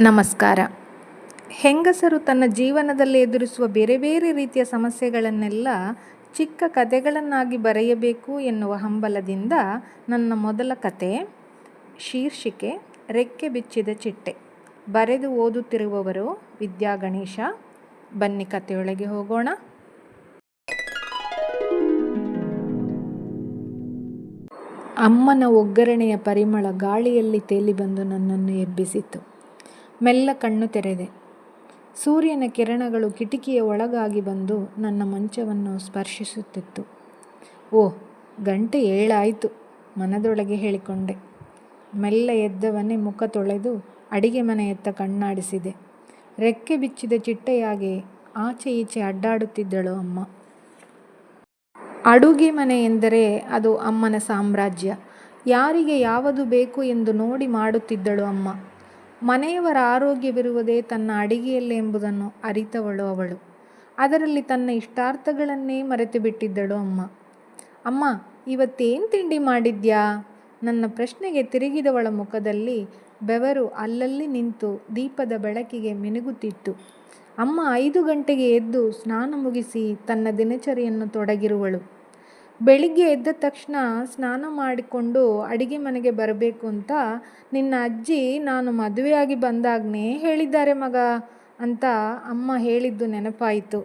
ನಮಸ್ಕಾರ. ಹೆಂಗಸರು ತನ್ನ ಜೀವನದಲ್ಲಿ ಎದುರಿಸುವ ಬೇರೆ ಬೇರೆ ರೀತಿಯ ಸಮಸ್ಯೆಗಳನ್ನೆಲ್ಲ ಚಿಕ್ಕ ಕಥೆಗಳನ್ನಾಗಿ ಬರೆಯಬೇಕು ಎನ್ನುವ ಹಂಬಲದಿಂದ ನನ್ನ ಮೊದಲ ಕತೆ, ಶೀರ್ಷಿಕೆ, ರೆಕ್ಕೆ ಬಿಚ್ಚಿದ ಚಿಟ್ಟೆ. ಬರೆದು ಓದುತ್ತಿರುವವರು ವಿದ್ಯಾ ಗಣೇಶ. ಬನ್ನಿ ಕಥೆಯೊಳಗೆ ಹೋಗೋಣ. ಅಮ್ಮನ ಒಗ್ಗರಣೆಯ ಪರಿಮಳ ಗಾಳಿಯಲ್ಲಿ ತೇಲಿ ಬಂದು ನನ್ನನ್ನು ಎಬ್ಬಿಸಿತು ಮೆಲ್ಲ ಕಣ್ಣು ತೆರೆದೆ. ಸೂರ್ಯನ ಕಿರಣಗಳು ಕಿಟಕಿಯ ಒಳಗಾಗಿ ಬಂದು ನನ್ನ ಮಂಚವನ್ನು ಸ್ಪರ್ಶಿಸುತ್ತಿತ್ತು. ಓಹ್ ಗಂಟೆ ಏಳಾಯಿತು, ಮನದೊಳಗೆ ಹೇಳಿಕೊಂಡೆ. ಮೆಲ್ಲ ಎದ್ದವನೇ ಮುಖ ತೊಳೆದು ಅಡಿಗೆ ಮನೆಯತ್ತ ಕಣ್ಣಾಡಿಸಿದೆ. ರೆಕ್ಕೆ ಬಿಚ್ಚಿದ ಚಿಟ್ಟೆಯಾಗೆ ಆಚೆ ಈಚೆ ಅಡ್ಡಾಡುತ್ತಿದ್ದಳು ಅಮ್ಮ. ಅಡುಗೆ ಮನೆ ಎಂದರೆ ಅದು ಅಮ್ಮನ ಸಾಮ್ರಾಜ್ಯ. ಯಾರಿಗೆ ಯಾವುದು ಬೇಕು ಎಂದು ನೋಡಿ ಮಾಡುತ್ತಿದ್ದಳು ಅಮ್ಮ. ಮನೆಯವರ ಆರೋಗ್ಯವಿರುವುದೇ ತನ್ನ ಅಡಿಗೆಯಲ್ಲಿ ಎಂಬುದನ್ನು ಅರಿತವಳು ಅವಳು. ಅದರಲ್ಲಿ ತನ್ನ ಇಷ್ಟಾರ್ಥಗಳನ್ನೇ ಮರೆತು ಬಿಟ್ಟಿದ್ದಳು ಅಮ್ಮ. ಅಮ್ಮ, ಇವತ್ತೇನು ತಿಂಡಿ ಮಾಡಿದ್ಯಾ? ನನ್ನ ಪ್ರಶ್ನೆಗೆ ತಿರುಗಿದವಳ ಮುಖದಲ್ಲಿ ಬೆವರು ಅಲ್ಲಲ್ಲಿ ನಿಂತು ದೀಪದ ಬೆಳಕಿಗೆ ಮಿನುಗುತ್ತಿತ್ತು. ಅಮ್ಮ ಐದು ಗಂಟೆಗೆ ಎದ್ದು ಸ್ನಾನ ಮುಗಿಸಿ ತನ್ನ ದಿನಚರಿಯನ್ನು ತೊಡಗಿರುವಳು. ಬೆಳಿಗ್ಗೆ ಎದ್ದ ತಕ್ಷಣ ಸ್ನಾನ ಮಾಡಿಕೊಂಡು ಅಡಿಗೆ ಮನೆಗೆ ಬರಬೇಕು ಅಂತ ನಿನ್ನ ಅಜ್ಜಿ ನಾನು ಮದುವೆಯಾಗಿ ಬಂದಾಗನೇ ಹೇಳಿದ್ದಾರೆ ಮಗ ಅಂತ ಅಮ್ಮ ಹೇಳಿದ್ದು ನೆನಪಾಯಿತು.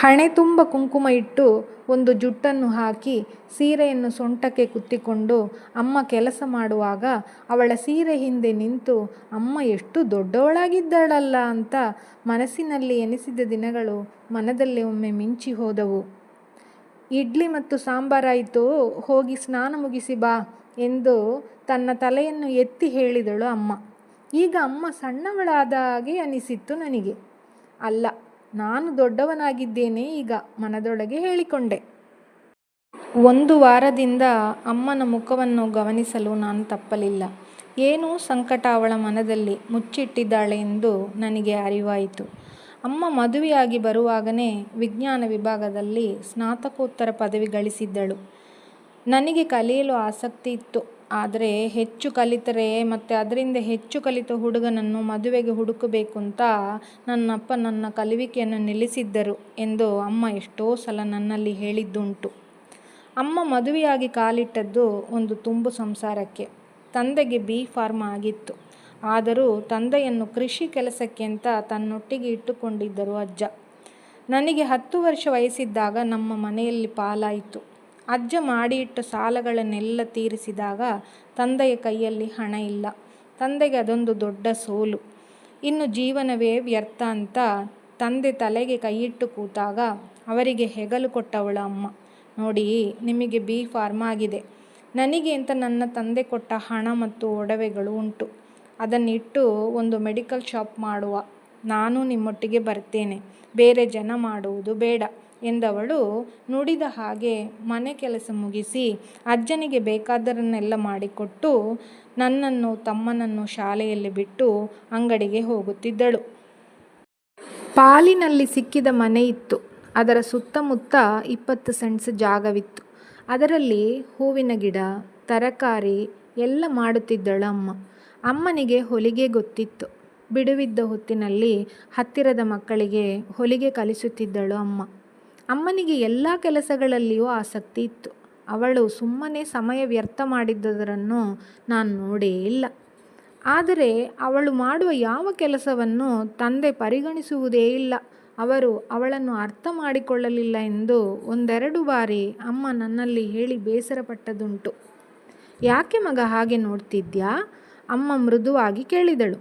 ಹಣೆ ತುಂಬ ಕುಂಕುಮ ಇಟ್ಟು ಒಂದು ಜುಟ್ಟನ್ನು ಹಾಕಿ ಸೀರೆಯನ್ನು ಸೊಂಟಕ್ಕೆ ಕುತ್ತಿಕೊಂಡು ಅಮ್ಮ ಕೆಲಸ ಮಾಡುವಾಗ ಅವಳ ಸೀರೆ ಹಿಂದೆ ನಿಂತು, ಅಮ್ಮ, ಎಷ್ಟು ದೊಡ್ಡವಳಾಗಿದ್ದಾಳಲ್ಲ ಅಂತ ಮನಸ್ಸಿನಲ್ಲಿ ಎನಿಸಿದ ದಿನಗಳು ಮನದಲ್ಲಿ ಒಮ್ಮೆ ಮಿಂಚಿ ಹೋದವು. ಇಡ್ಲಿ ಮತ್ತು ಸಾಂಬಾರಾಯಿತು ಹೋಗಿ ಸ್ನಾನ ಮುಗಿಸಿ ಬಾ ಎಂದು ತನ್ನ ತಲೆಯನ್ನು ಎತ್ತಿ ಹೇಳಿದಳು ಅಮ್ಮ. ಈಗ ಅಮ್ಮ ಸಣ್ಣವಳಾದ ಹಾಗೆ ಅನಿಸಿತ್ತು ನನಗೆ. ಅಲ್ಲ, ನಾನು ದೊಡ್ಡವನಾಗಿದ್ದೇನೆ, ಈಗ ಮನದೊಳಗೆ ಹೇಳಿಕೊಂಡೆ. ಒಂದು ವಾರದಿಂದ ಅಮ್ಮನ ಮುಖವನ್ನು ಗಮನಿಸಲು ನಾನು ತಪ್ಪಲಿಲ್ಲ. ಏನೂ ಸಂಕಟ ಅವಳ ಮನದಲ್ಲಿ ಮುಚ್ಚಿಟ್ಟಿದ್ದಾಳೆ ಎಂದು ನನಗೆ ಅರಿವಾಯಿತು. ಅಮ್ಮ ಮದುವೆಯಾಗಿ ಬರುವಾಗನೇ ವಿಜ್ಞಾನ ವಿಭಾಗದಲ್ಲಿ ಸ್ನಾತಕೋತ್ತರ ಪದವಿ ಗಳಿಸಿದ್ದಳು. ನನಗೆ ಕಲಿಯಲು ಆಸಕ್ತಿ ಇತ್ತು. ಆದರೆ ಹೆಚ್ಚು ಕಲಿತರೆ ಮತ್ತು ಅದರಿಂದ ಹೆಚ್ಚು ಕಲಿತ ಹುಡುಗನನ್ನು ಮದುವೆಗೆ ಹುಡುಕಬೇಕು ಅಂತ ನನ್ನಪ್ಪ ನನ್ನ ಕಲಿವಿಕೆಯನ್ನು ನಿಲ್ಲಿಸಿದ್ದರು ಎಂದು ಅಮ್ಮ ಎಷ್ಟೋ ಸಲ ನನ್ನಲ್ಲಿ ಹೇಳಿದ್ದುಂಟು. ಅಮ್ಮ ಮದುವೆಯಾಗಿ ಕಾಲಿಟ್ಟದ್ದು ಒಂದು ತುಂಬು ಸಂಸಾರಕ್ಕೆ. ತಂದೆಗೆ ಬಿ ಫಾರ್ಮ್ ಆಗಿತ್ತು. ಆದರೂ ತಂದೆಯನ್ನು ಕೃಷಿ ಕೆಲಸಕ್ಕೆ ಅಂತ ತನ್ನೊಟ್ಟಿಗೆ ಇಟ್ಟುಕೊಂಡಿದ್ದರು ಅಜ್ಜ. ನನಗೆ ಹತ್ತು ವರ್ಷ ವಯಸ್ಸಿದ್ದಾಗ ನಮ್ಮ ಮನೆಯಲ್ಲಿ ಪಾಲಾಯಿತು. ಅಜ್ಜ ಮಾಡಿ ಇಟ್ಟ ಸಾಲಗಳನ್ನೆಲ್ಲ ತೀರಿಸಿದಾಗ ತಂದೆಯ ಕೈಯಲ್ಲಿ ಹಣ ಇಲ್ಲ. ತಂದೆಗೆ ಅದೊಂದು ದೊಡ್ಡ ಸೋಲು. ಇನ್ನು ಜೀವನವೇ ವ್ಯರ್ಥ ಅಂತ ತಂದೆ ತಲೆಗೆ ಕೈಯಿಟ್ಟು ಕೂತಾಗ ಅವರಿಗೆ ಹೆಗಲು ಕೊಟ್ಟವಳು ಅಮ್ಮ, ನೋಡಿ, ನಿಮಗೆ ಬಿ ಫಾರ್ಮ್ ಆಗಿದೆ. ನನಗೆ ಅಂತ ನನ್ನ ತಂದೆ ಕೊಟ್ಟ ಹಣ ಮತ್ತು ಒಡವೆಗಳು ಉಂಟು. ಅದನ್ನಿಟ್ಟು ಒಂದು ಮೆಡಿಕಲ್ ಶಾಪ್ ಮಾಡುವ. ನಾನು ನಿಮ್ಮೊಟ್ಟಿಗೆ ಬರ್ತೇನೆ. ಬೇರೆ ಜನ ಮಾಡುವುದು ಬೇಡ ಎಂದವಳು ನುಡಿದ ಹಾಗೆ ಮನೆ ಕೆಲಸ ಮುಗಿಸಿ ಅಜ್ಜನಿಗೆ ಬೇಕಾದರನ್ನೆಲ್ಲ ಮಾಡಿಕೊಟ್ಟು ನನ್ನನ್ನು ತಮ್ಮನನ್ನು ಶಾಲೆಯಲ್ಲಿ ಬಿಟ್ಟು ಅಂಗಡಿಗೆ ಹೋಗುತ್ತಿದ್ದಳು. ಪಾಲಿನಲ್ಲಿ ಸಿಕ್ಕಿದ ಮನೆ ಇತ್ತು. ಅದರ ಸುತ್ತಮುತ್ತ ಇಪ್ಪತ್ತು ಸೆಂಟ್ಸ್ ಜಾಗವಿತ್ತು. ಅದರಲ್ಲಿ ಹೂವಿನ ಗಿಡ, ತರಕಾರಿ ಎಲ್ಲ ಮಾಡುತ್ತಿದ್ದಳು ಅಮ್ಮ. ಅಮ್ಮನಿಗೆ ಹೊಲಿಗೆ ಗೊತ್ತಿತ್ತು. ಬಿಡುವಿದ್ದ ಹೊತ್ತಿನಲ್ಲಿ ಹತ್ತಿರದ ಮಕ್ಕಳಿಗೆ ಹೊಲಿಗೆ ಕಲಿಸುತ್ತಿದ್ದಳು ಅಮ್ಮ. ಅಮ್ಮನಿಗೆ ಎಲ್ಲ ಕೆಲಸಗಳಲ್ಲಿಯೂ ಆಸಕ್ತಿ ಇತ್ತು. ಅವಳು ಸುಮ್ಮನೆ ಸಮಯ ವ್ಯರ್ಥ ಮಾಡಿದ್ದುದರನ್ನು ನಾನು ನೋಡೇ ಇಲ್ಲ. ಆದರೆ ಅವಳು ಮಾಡುವ ಯಾವ ಕೆಲಸವನ್ನು ತಂದೆ ಪರಿಗಣಿಸುವುದೇ ಇಲ್ಲ. ಅವರು ಅವಳನ್ನು ಅರ್ಥ ಮಾಡಿಕೊಳ್ಳಲಿಲ್ಲ ಎಂದು ಒಂದೆರಡು ಬಾರಿ ಅಮ್ಮ ನನ್ನಲ್ಲಿ ಹೇಳಿ ಬೇಸರಪಟ್ಟದುಂಟು. ಯಾಕೆ ಮಗ ಹಾಗೆ ನೋಡ್ತಿದ್ಯಾ? ಅಮ್ಮ ಮೃದುವಾಗಿ ಕೇಳಿದಳು.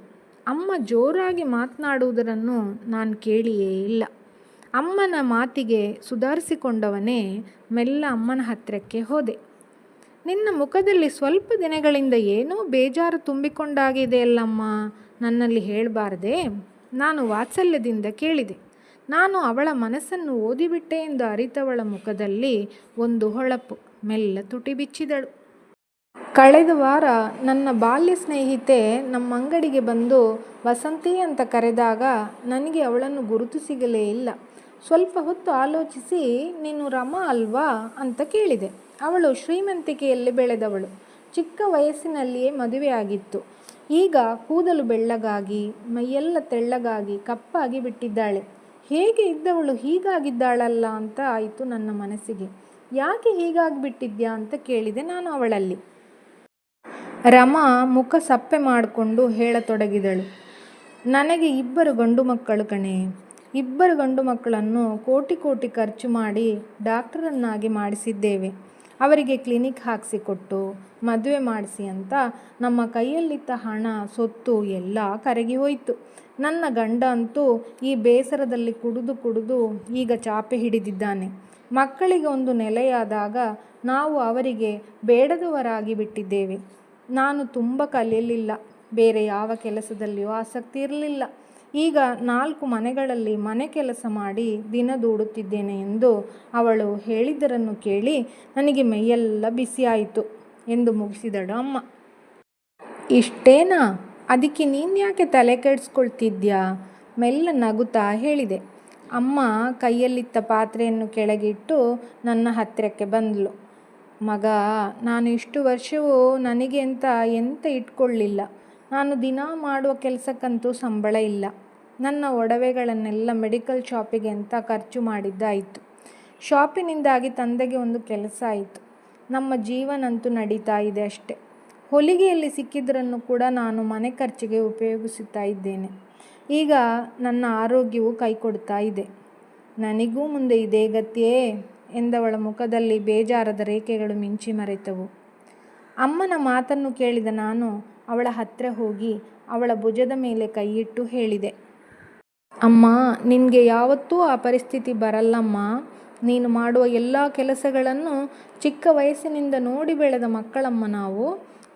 ಅಮ್ಮ ಜೋರಾಗಿ ಮಾತನಾಡುವುದರನ್ನು ನಾನು ಕೇಳಿಯೇ ಇಲ್ಲ. ಅಮ್ಮನ ಮಾತಿಗೆ ಸುಧಾರಿಸಿಕೊಂಡವನೇ ಮೆಲ್ಲ ಅಮ್ಮನ ಹತ್ತಿರಕ್ಕೆ ಹೋದೆ. ನಿನ್ನ ಮುಖದಲ್ಲಿ ಸ್ವಲ್ಪ ದಿನಗಳಿಂದ ಏನೋ ಬೇಜಾರು ತುಂಬಿಕೊಂಡಾಗಿದೆಯಲ್ಲಮ್ಮ ನನ್ನಲ್ಲಿ ಹೇಳಬಾರ್ದೆ. ನಾನು ವಾತ್ಸಲ್ಯದಿಂದ ಕೇಳಿದೆ. ನಾನು ಅವಳ ಮನಸ್ಸನ್ನು ಓದಿಬಿಟ್ಟೆ ಎಂದು ಅರಿತವಳ ಮುಖದಲ್ಲಿ ಒಂದು ಹೊಳಪು. ಮೆಲ್ಲ ತುಟಿ ಬಿಚ್ಚಿದಳು. ಕಳೆದ ವಾರ ನನ್ನ ಬಾಲ್ಯ ಸ್ನೇಹಿತೆ ನಮ್ಮ ಅಂಗಡಿಗೆ ಬಂದು, ವಸಂತಿ ಅಂತ ಕರೆದಾಗ ನನಗೆ ಅವಳನ್ನು ಗುರುತು ಸಿಗಲೇ ಇಲ್ಲ. ಸ್ವಲ್ಪ ಹೊತ್ತು ಆಲೋಚಿಸಿ, ನೀನು ರಮ ಅಲ್ವಾ? ಅಂತ ಕೇಳಿದೆ. ಅವಳು ಶ್ರೀಮಂತಿಕೆಯಲ್ಲಿ ಬೆಳೆದವಳು. ಚಿಕ್ಕ ವಯಸ್ಸಿನಲ್ಲಿಯೇ ಮದುವೆಯಾಗಿತ್ತು ಈಗ ಕೂದಲು ಬೆಳ್ಳಗಾಗಿ, ಮೈಯೆಲ್ಲ ತೆಳ್ಳಗಾಗಿ ಕಪ್ಪಾಗಿ ಬಿಟ್ಟಿದ್ದಾಳೆ. ಹೇಗೆ ಇದ್ದವಳು ಹೀಗಾಗಿದ್ದಾಳಲ್ಲ ಅಂತ ಆಯಿತು ನನ್ನ ಮನಸ್ಸಿಗೆ. ಯಾಕೆ ಹೀಗಾಗಿಬಿಟ್ಟಿದ್ಯಾ? ಅಂತ ಕೇಳಿದೆ ನಾನು ಅವಳಲ್ಲಿ. ರಮಾ ಮುಖ ಸಪ್ಪೆ ಮಾಡಿಕೊಂಡು ಹೇಳತೊಡಗಿದಳು. ನನಗೆ ಇಬ್ಬರು ಗಂಡು ಮಕ್ಕಳು ಕಣೆ. ಇಬ್ಬರು ಗಂಡು ಮಕ್ಕಳನ್ನು ಕೋಟಿ ಕೋಟಿ ಖರ್ಚು ಮಾಡಿ ಡಾಕ್ಟರನ್ನಾಗಿ ಮಾಡಿಸಿದ್ದೇವೆ. ಅವರಿಗೆ ಕ್ಲಿನಿಕ್ ಹಾಕಿಸಿಕೊಟ್ಟು ಮದುವೆ ಮಾಡಿಸಿ ಅಂತ ನಮ್ಮ ಕೈಯಲ್ಲಿದ್ದ ಹಣ, ಸೊತ್ತು ಎಲ್ಲ ಕರಗಿ ಹೋಯಿತು. ನನ್ನ ಗಂಡ ಅಂತೂ ಈ ಬೇಸರದಲ್ಲಿ ಕುಡಿದು ಕುಡಿದು ಈಗ ಚಾಪೆ ಹಿಡಿದಿದ್ದಾನೆ. ಮಕ್ಕಳಿಗೆ ಒಂದು ನೆಲೆಯಾದಾಗ ನಾವು ಅವರಿಗೆ ಬೇಡದವರಾಗಿ ಬಿಟ್ಟಿದ್ದೇವೆ. ನಾನು ತುಂಬ ಕಲಿಯಲಿಲ್ಲ. ಬೇರೆ ಯಾವ ಕೆಲಸದಲ್ಲಿಯೂ ಆಸಕ್ತಿ ಇರಲಿಲ್ಲ. ಈಗ ನಾಲ್ಕು ಮನೆಗಳಲ್ಲಿ ಮನೆ ಕೆಲಸ ಮಾಡಿ ದಿನ ದೂಡುತ್ತಿದ್ದೇನೆ ಎಂದು ಅವಳು ಹೇಳಿದ್ದರನ್ನು ಕೇಳಿ ನನಗೆ ಮೈಯೆಲ್ಲ ಬಿಸಿಯಾಯಿತು ಎಂದು ಮುಗಿಸಿದಳು ಅಮ್ಮ. ಇಷ್ಟೇನಾ? ಅದಕ್ಕೆ ನೀನು ಯಾಕೆ ತಲೆ ಕೆಡಿಸ್ಕೊಳ್ತಿದ್ಯಾ? ಮೆಲ್ಲ ನಗುತ್ತಾ ಹೇಳಿದೆ. ಅಮ್ಮ ಕೈಯಲ್ಲಿತ್ತ ಪಾತ್ರೆಯನ್ನು ಕೆಳಗಿಟ್ಟು ನನ್ನ ಹತ್ತಿರಕ್ಕೆ ಬಂದಳು. ಮಗ, ನಾನು ಇಷ್ಟು ವರ್ಷವೂ ನನಗೆ ಅಂತ ಎಂತ ಇಟ್ಕೊಳ್ಳಿಲ್ಲ. ನಾನು ದಿನ ಮಾಡುವ ಕೆಲಸಕ್ಕಂತೂ ಸಂಬಳ ಇಲ್ಲ. ನನ್ನ ಒಡವೆಗಳನ್ನೆಲ್ಲ ಮೆಡಿಕಲ್ ಶಾಪಿಗೆ ಅಂತ ಖರ್ಚು ಮಾಡಿದ್ದಾಯಿತು. ಶಾಪಿನಿಂದಾಗಿ ತಂದೆಗೆ ಒಂದು ಕೆಲಸ ಆಯಿತು. ನಮ್ಮ ಜೀವನಂತೂ ನಡೀತಾ ಇದೆ ಅಷ್ಟೆ. ಹೊಲಿಗೆಯಲ್ಲಿ ಸಿಕ್ಕಿದ್ರನ್ನು ಕೂಡ ನಾನು ಮನೆ ಖರ್ಚಿಗೆ ಉಪಯೋಗಿಸುತ್ತಾ ಇದ್ದೇನೆ. ಈಗ ನನ್ನ ಆರೋಗ್ಯವು ಕೈ ಕೊಡ್ತಾ ಇದೆ. ನನಗೂ ಮುಂದೆ ಇದೇ ಗತಿಯೇ. ಎಂದವಳ ಮುಖದಲ್ಲಿ ಬೇಜಾರದ ರೇಖೆಗಳು ಮಿಂಚಿ ಮರೆತವು. ಅಮ್ಮನ ಮಾತನ್ನು ಕೇಳಿದ ನಾನು ಅವಳ ಹತ್ತಿರ ಹೋಗಿ ಅವಳ ಭುಜದ ಮೇಲೆ ಕೈಯಿಟ್ಟು ಹೇಳಿದೆ, ಅಮ್ಮ, ನಿನಗೆ ಯಾವತ್ತೂ ಆ ಪರಿಸ್ಥಿತಿ ಬರಲ್ಲಮ್ಮ. ನೀನು ಮಾಡುವ ಎಲ್ಲ ಕೆಲಸಗಳನ್ನು ಚಿಕ್ಕ ವಯಸ್ಸಿನಿಂದ ನೋಡಿ ಬೆಳೆದ ಮಕ್ಕಳಮ್ಮ ನಾವು.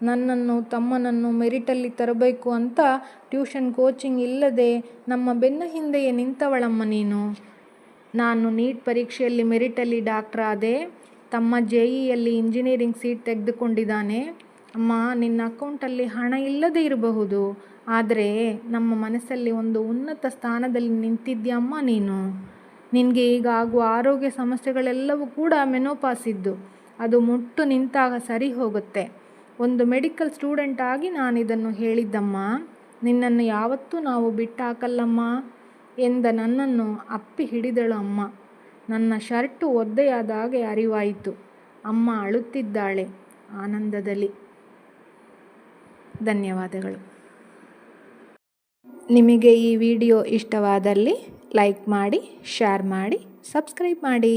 ನನ್ನನ್ನು, ತಮ್ಮನನ್ನು ಮೆರಿಟಲ್ಲಿ ತರಬೇಕು ಅಂತ ಟ್ಯೂಷನ್ ಕೋಚಿಂಗ್ ಇಲ್ಲದೆ ನಮ್ಮ ಬೆನ್ನ ಹಿಂದೆಯೇ ನಿಂತವಳಮ್ಮ ನೀನು. ನಾನು ನೀಟ್ ಪರೀಕ್ಷೆಯಲ್ಲಿ ಮೆರಿಟಲ್ಲಿ ಡಾಕ್ಟರ್ ಆದೆ. ತಮ್ಮ ಜೆ ಇಯಲ್ಲಿ ಇಂಜಿನಿಯರಿಂಗ್ ಸೀಟ್ ತೆಗೆದುಕೊಂಡಿದ್ದಾನೆ. ಅಮ್ಮ, ನಿನ್ನ ಅಕೌಂಟಲ್ಲಿ ಹಣ ಇಲ್ಲದೇ ಇರಬಹುದು. ಆದರೆ ನಮ್ಮ ಮನಸ್ಸಲ್ಲಿ ಒಂದು ಉನ್ನತ ಸ್ಥಾನದಲ್ಲಿ ನಿಂತಿದ್ದೀಯಮ್ಮ ನೀನು. ನಿನಗೆ ಈಗ ಆಗುವ ಆರೋಗ್ಯ ಸಮಸ್ಯೆಗಳೆಲ್ಲವೂ ಕೂಡ ಮೆನೋಪಾಸಿದ್ದು ಅದು ಮುಟ್ಟು ನಿಂತಾಗ ಸರಿ ಹೋಗುತ್ತೆ. ಒಂದು ಮೆಡಿಕಲ್ ಸ್ಟೂಡೆಂಟ್ ಆಗಿ ನಾನು ಇದನ್ನು ಹೇಳಿದ್ದಮ್ಮ. ನಿನ್ನನ್ನು ಯಾವತ್ತೂ ನಾವು ಬಿಟ್ಟಾಕಲ್ಲಮ್ಮ. ಎಂದ ನನ್ನನ್ನು ಅಪ್ಪಿ ಹಿಡಿದಳು ಅಮ್ಮ. ನನ್ನ ಶರ್ಟು ಒದ್ದೆಯಾದ ಹಾಗೆ ಅರಿವಾಯಿತು. ಅಮ್ಮ ಅಳುತ್ತಿದ್ದಾಳೆ ಆನಂದದಲ್ಲಿ. ಧನ್ಯವಾದಗಳು. ನಿಮಗೆ ಈ ವಿಡಿಯೋ ಇಷ್ಟವಾದಲ್ಲಿ ಲೈಕ್ ಮಾಡಿ, ಶೇರ್ ಮಾಡಿ, ಸಬ್ಸ್ಕ್ರೈಬ್ ಮಾಡಿ.